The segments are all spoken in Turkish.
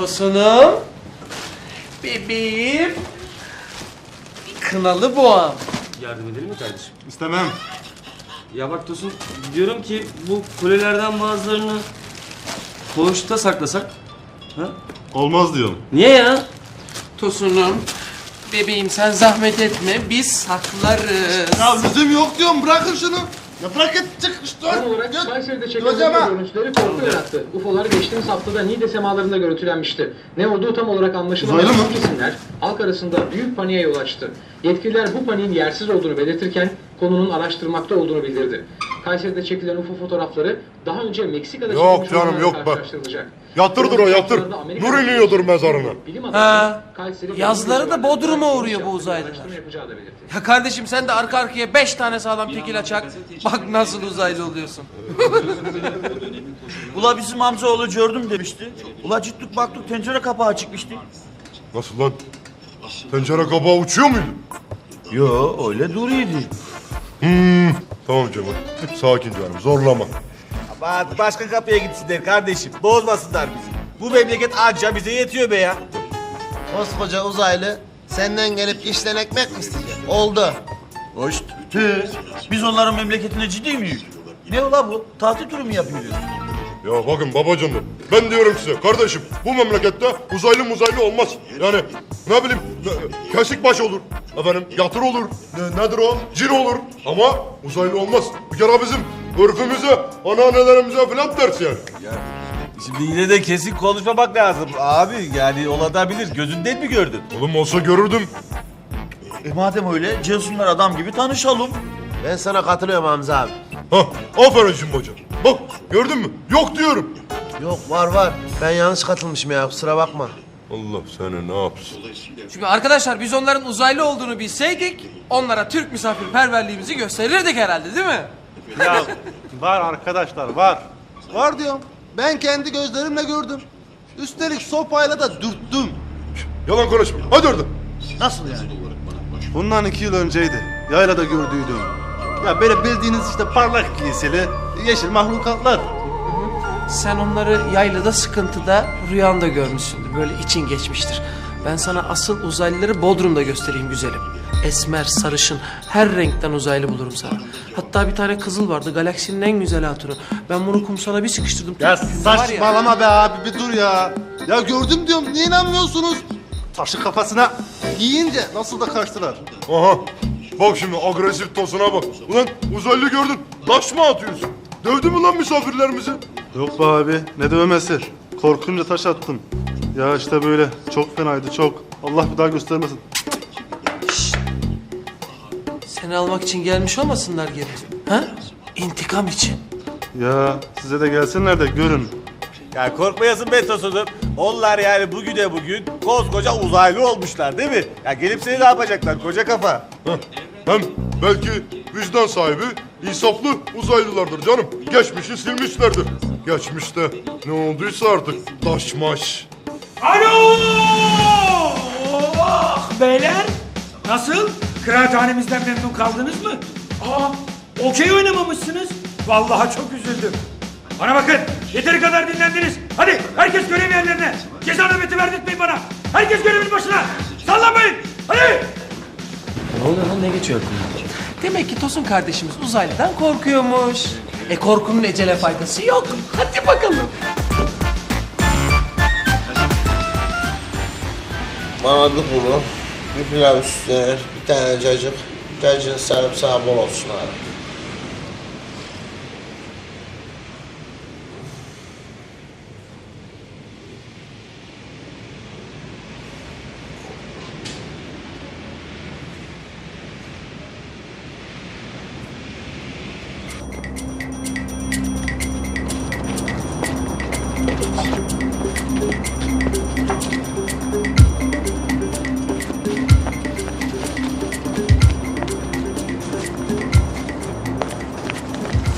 Tosunum. Bebeğim. Kınalı boğam. Yardım edelim mi kardeşim? İstemem. Ya bak Tosun diyorum ki bu kulelerden bazılarını koğuşta saklasak. Ha? Olmaz diyorum. Niye ya? Tosunum. Bebeğim sen zahmet etme. Biz saklarız. Ya lüzum yok diyorum bırakın şunu. Ya bırak et çık işte. Son olarak Kayseri'de çekilen ha. görüntüleri korku yarattı. UFO'lar geçtiğimiz haftada Niğde semalarında görüntülenmişti. Ne olduğu tam olarak anlaşılamayan Uzaylı mı? isimler halk arasında büyük paniğe yol açtı. Yetkililer bu paniğin yersiz olduğunu belirtirken konunun araştırmakta olduğunu bildirdi. Kayseri'de çekilen UFO fotoğrafları daha önce Meksika'da Yok çekilmiş canım, yok bak. karşılaştırılacak. Yatırdır o, yatır. Nur iniyordur mezarına. Ha. Yazları da Bodrum'a uğruyor bu uzaylılar. Ya kardeşim sen de arka arkaya beş tane sağlam tekil açak. Bak nasıl uzaylı oluyorsun. Ula bizim amcaoğlu gördüm demişti. Ula gittik baktık tencere kapağı çıkmıştı. Nasıl lan? Tencere kabağı uçuyor muydu? Yo öyle duruydu. Hmm, tamam Cemal. Sakin canım zorlama. Bak başka kapıya gitsinler kardeşim. Bozmasınlar bizi. Bu memleket anca bize yetiyor be ya. Koskoca uzaylı senden gelip işten ekmek mi isteyecek? Oldu. Hoş. He, biz onların memleketine ciddi miyiz? Ne ula bu? Tatil turu mu yapıyoruz? Ya bakın babacığım ben diyorum size kardeşim bu memlekette uzaylı muzaylı olmaz. Yani ne bileyim kesik baş olur. Efendim yatır olur. Ne, nedir o? Cin olur. Ama uzaylı olmaz. Bir kere bizim örfümüze, anneannelerimize falan ters yani. Şimdi yine de kesin konuşmamak lazım. Abi yani olabilir. Gözünden mi gördün? Oğlum olsa görürdüm. E madem öyle Cesunlar adam gibi tanışalım. Ben sana katılıyorum Hamza abi. Hah aferin Cimbacım. Bak gördün mü? Yok diyorum. Yok var var. Ben yanlış katılmışım ya kusura bakma. Allah seni ne yapsın? Şimdi arkadaşlar biz onların uzaylı olduğunu bilseydik onlara Türk misafirperverliğimizi gösterirdik herhalde değil mi? Ya var arkadaşlar var. Var diyorum. Ben kendi gözlerimle gördüm. Üstelik sopayla da dürttüm. Yalan konuşma. Hadi orada. Nasıl yani? Bundan iki yıl önceydi. Yaylada gördüydüm. Ya böyle bildiğiniz işte parlak giysili yeşil mahlukatlar. Sen onları yaylada sıkıntıda rüyanda görmüşsündür. Böyle için geçmiştir. Ben sana asıl uzaylıları Bodrum'da göstereyim güzelim. Esmer, sarışın, her renkten uzaylı bulurum sana. Hatta bir tane kızıl vardı, galaksinin en güzel hatunu. Ben bunu kumsala bir sıkıştırdım. Ya saçmalama be abi bir dur ya. Ya gördüm diyorum niye inanmıyorsunuz? Taşı kafasına giyince nasıl da kaçtılar. Aha. Bak şimdi agresif tosuna bak. Ulan uzaylı gördün. Taş mı atıyorsun? Dövdü mü lan misafirlerimizi? Yok be abi ne dövmesi. Korkunca taş attım. Ya işte böyle çok fenaydı çok. Allah bir daha göstermesin. Seni almak için gelmiş olmasınlar geri. Ha? İntikam için. Ya size de gelsinler de görün. Ya korkmayasın be Tosun'um. Onlar yani bugüne bugün koskoca uzaylı olmuşlar değil mi? Ya gelip seni ne yapacaklar koca kafa? Heh. Hem belki vicdan sahibi, insaflı uzaylılardır canım. Geçmişi silmişlerdir. Geçmişte ne olduysa artık taşmaş. Alo! Oh, beyler! Nasıl? Kıraathanemizden memnun kaldınız mı? Aa, okey oynamamışsınız. Vallahi çok üzüldüm. Bana bakın, yeteri kadar dinlendiniz. Hadi herkes görev yerlerine. Ceza nöbeti verdirtmeyin bana. Herkes görevin başına. Sallanmayın. Hadi! Ne oluyor lan ne geçiyor aklına? Demek ki Tosun kardeşimiz uzaylıdan korkuyormuş. E korkunun ecele faydası yok. Hadi bakalım. Bana bir kuru, bir pilav üstüne, bir tane cacık. Cacığın sarımsağı bol olsun abi.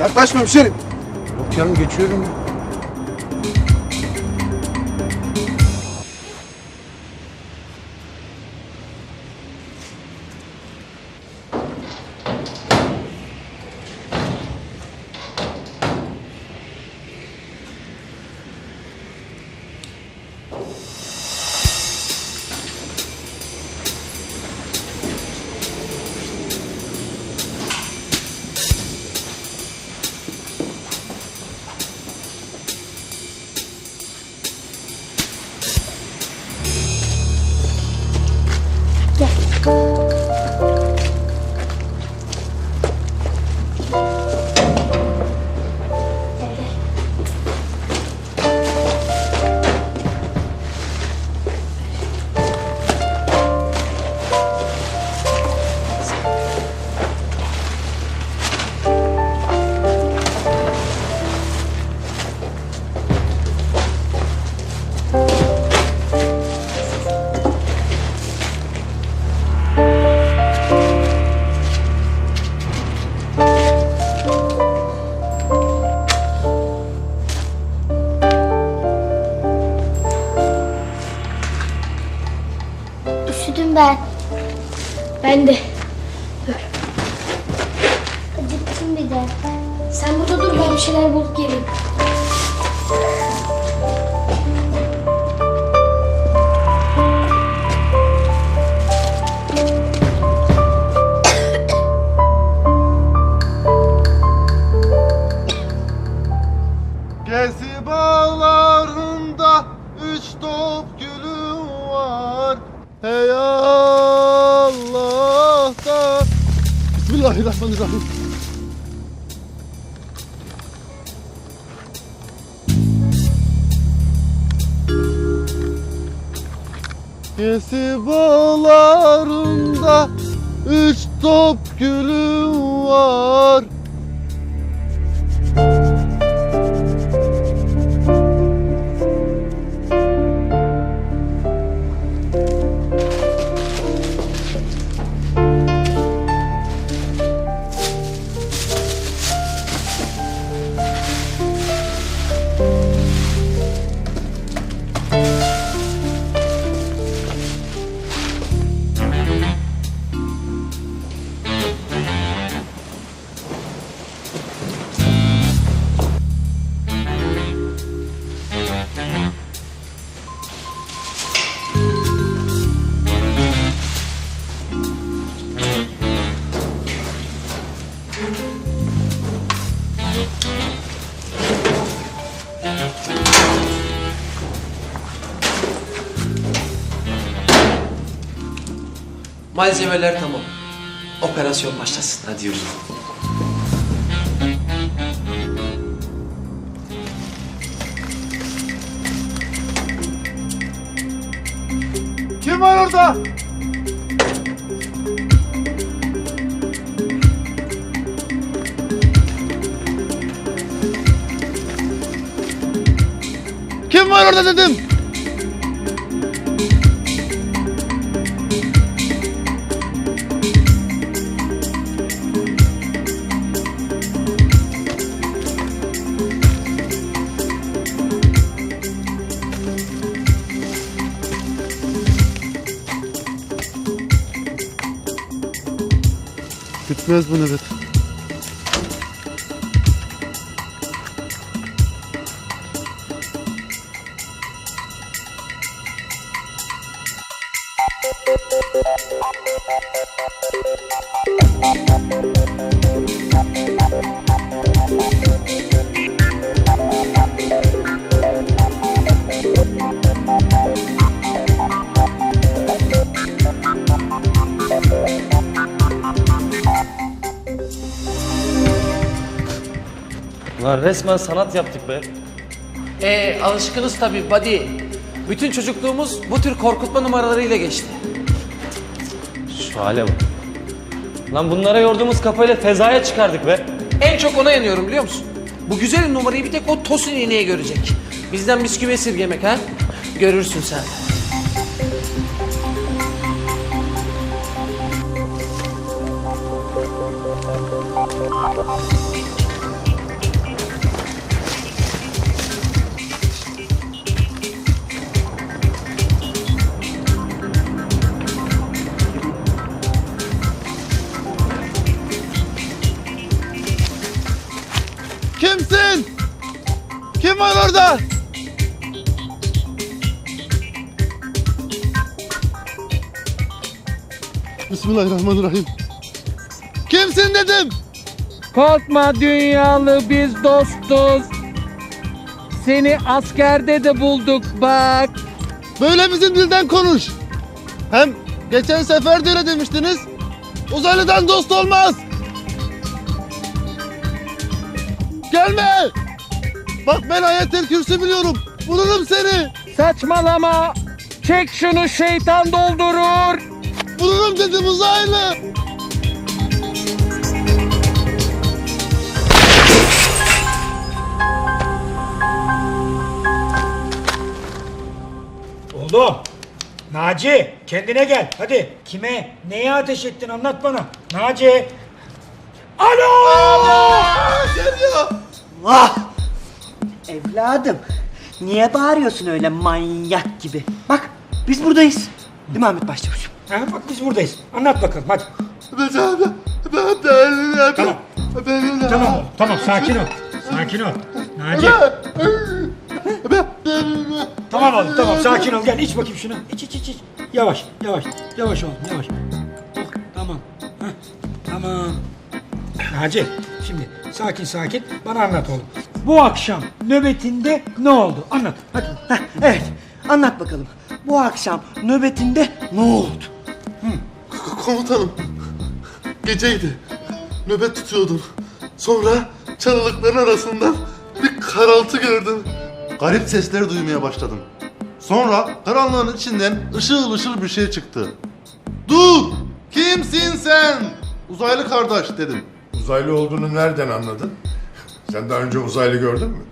Yaklaşma hemşerim. Yok canım geçiyorum. Ben. Ben de. Dur. Acıktım bir de. Sen burada dur ben bir şeyler bulup geleyim. Gezi bağlarında üç top gülüm var. Malzemeler tamam. Operasyon başlasın. Hadi yürü. Kim var orada? Kim var orada dedim. Bitmez bu nöbet. Resmen sanat yaptık be. Ee, alışkınız tabii buddy. Bütün çocukluğumuz bu tür korkutma numaralarıyla geçti. Şu hale bak. Lan bunlara yorduğumuz kafayla fezaya çıkardık be. En çok ona yanıyorum biliyor musun? Bu güzel numarayı bir tek o Tosun iğneye görecek. Bizden bisküvi esirgemek ha? Görürsün sen. Bismillahirrahmanirrahim. Kimsin dedim. Korkma dünyalı biz dostuz. Seni askerde de bulduk bak. Böyle bizim dilden konuş. Hem geçen sefer de öyle demiştiniz. Uzaylıdan dost olmaz. Gelme. Bak ben ayetel kürsü biliyorum. Vururum seni. Saçmalama. Çek şunu şeytan doldurur. Vururum dedim uzaylı. Oğlum. Naci kendine gel. Hadi kime neye ateş ettin anlat bana. Naci. Alo! Geliyor. Vah! Evladım, niye bağırıyorsun öyle manyak gibi? Bak, biz buradayız. Değil mi Ahmet Başçavuşum? Ha, bak biz buradayız. Anlat bakalım hadi. Tamam. Tamam oğlum, tamam sakin ol. Sakin ol. Naci. Tamam oğlum tamam sakin ol gel iç bakayım şunu. İç iç iç iç. Yavaş yavaş yavaş oğlum yavaş. Oh, tamam. Heh, tamam. Naci şimdi sakin sakin bana anlat oğlum. Bu akşam nöbetinde ne oldu? Anlat hadi. Heh, evet anlat bakalım. Bu akşam nöbetinde ne oldu? Komutanım. Geceydi. Nöbet tutuyordum. Sonra çalılıkların arasından bir karaltı gördüm. Garip sesler duymaya başladım. Sonra karanlığın içinden ışıl ışıl bir şey çıktı. Dur! Kimsin sen? Uzaylı kardeş dedim. Uzaylı olduğunu nereden anladın? Sen daha önce uzaylı gördün mü?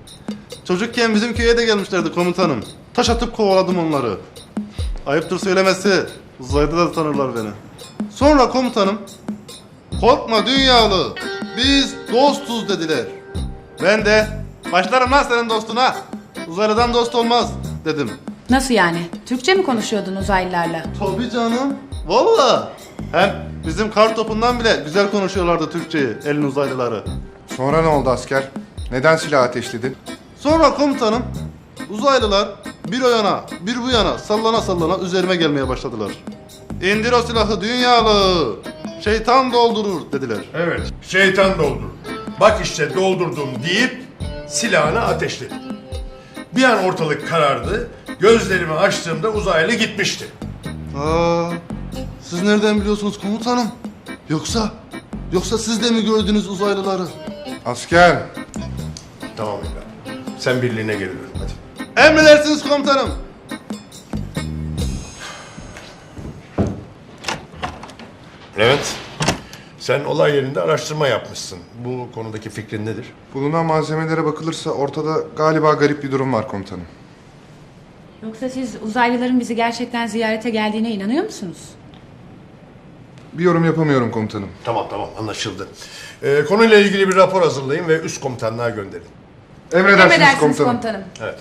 Çocukken bizim köye de gelmişlerdi komutanım. Taş atıp kovaladım onları. Ayıptır söylemesi. Uzayda da tanırlar beni. Sonra komutanım, korkma dünyalı, biz dostuz dediler. Ben de, başlarım lan senin dostuna. Uzaylıdan dost olmaz dedim. Nasıl yani? Türkçe mi konuşuyordun uzaylılarla? Tabii canım, valla. Hem bizim kar topundan bile güzel konuşuyorlardı Türkçeyi, elin uzaylıları. Sonra ne oldu asker? Neden silah ateşledin? Sonra komutanım, uzaylılar bir o yana, bir bu yana sallana sallana üzerime gelmeye başladılar. İndir o silahı dünyalı, şeytan doldurur dediler. Evet, şeytan doldurur. Bak işte doldurdum deyip silahını ateşledi. Bir an ortalık karardı. Gözlerimi açtığımda uzaylı gitmişti. Aa, siz nereden biliyorsunuz komutanım? Yoksa, yoksa siz de mi gördünüz uzaylıları? Asker. Tamam evladım. Sen birliğine geri dön hadi. Emredersiniz komutanım. Evet. Sen olay yerinde araştırma yapmışsın. Bu konudaki fikrin nedir? Bulunan malzemelere bakılırsa ortada galiba garip bir durum var komutanım. Yoksa siz uzaylıların bizi gerçekten ziyarete geldiğine inanıyor musunuz? Bir yorum yapamıyorum komutanım. Tamam tamam anlaşıldı. Ee, konuyla ilgili bir rapor hazırlayın ve üst komutanlığa gönderin. Emredersiniz, komutanım. komutanım. Evet.